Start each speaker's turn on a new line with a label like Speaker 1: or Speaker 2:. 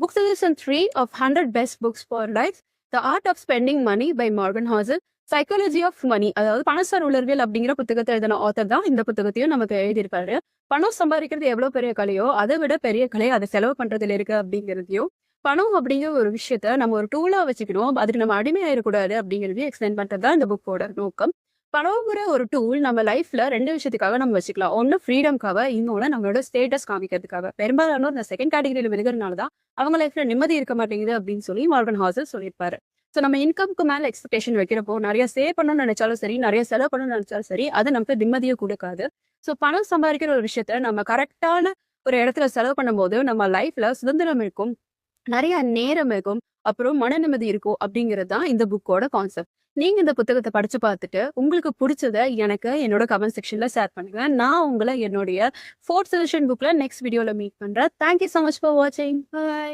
Speaker 1: Book Suggestion 3 of 100 Best Books for Life The Art of Spending Money by Morgan Housel psychology of money அதாவது பணசார் உளர்வியல் அப்படிங்கிற புத்தகத்தை எழுதின author தான் இந்த புத்தகத்தையும் நமக்கு எழுதியிருப்பாரு. பணம் சம்பாதிக்கிறது எவ்வளவு பெரிய கலையோ அதை விட பெரிய கலை அதை செலவு பண்றதுல இருக்கு அப்படிங்கிறதையும் பணம் அப்படிங்கிற ஒரு விஷயத்த நம்ம ஒரு டூலா வச்சுக்கணும் அதுக்கு நம்ம அடிமையாயிடக்கூடாது அப்படிங்கிறதையும் எக்ஸ்பிளைன் பண்றது தான் இந்த புக்கோட நோக்கம். பணங்கிற ஒரு டூல் நம்ம லைஃப்ல ரெண்டு விஷயத்துக்காக நம்ம வச்சுக்கலாம். ஒன்னு ஃப்ரீடம்க்காக இன்னொன்னு நம்மளோட ஸ்டேட்டஸ் காமிக்கிறதுக்காக. பெரும்பாலானோர் இந்த செகண்ட் கேட்டகரியில விழுகிறதுனால தான் அவங்க லைஃப்ல நிம்மதி இருக்க மாட்டேங்குது அப்படின்னு சொல்லி மார்கன் ஹாசல் சொல்லியிருப்பாரு. ஸோ நம்ம இன்கம்க்கு மேல எக்ஸ்பெக்டேஷன் வைக்கிறப்போ நிறைய சேவ் பண்ணணும்னு நினைச்சாலும் சரி நிறைய செலவு பண்ணணும்னு நினைச்சாலும் சரி அது நமக்கு நிம்மதியை கொடுக்காது. ஸோ பணம் சம்பாதிக்கிற ஒரு விஷயத்த நம்ம கரெக்டான ஒரு இடத்துல செலவு பண்ணும்போது நம்ம லைஃப்ல சுதந்திரம் இருக்கும். நிறைய நேரம் இருக்கும். அப்புறம் மன நிம்மதி இருக்கும் அப்படிங்கிறது தான் இந்த புக்கோட கான்செப்ட் நீங்க இந்த புத்தகத்தை படிச்சு பார்த்துட்டு உங்களுக்கு பிடிச்சத எனக்கு என்னோட கமெண்ட் செக்ஷன்ல ஷேர் பண்ணுங்க. நான் உங்களை என்னுடைய ஃபோர்த் செஷன் புக்ல நெக்ஸ்ட் வீடியோல மீட் பண்றேன். Thank you so much for வாட்சிங் பை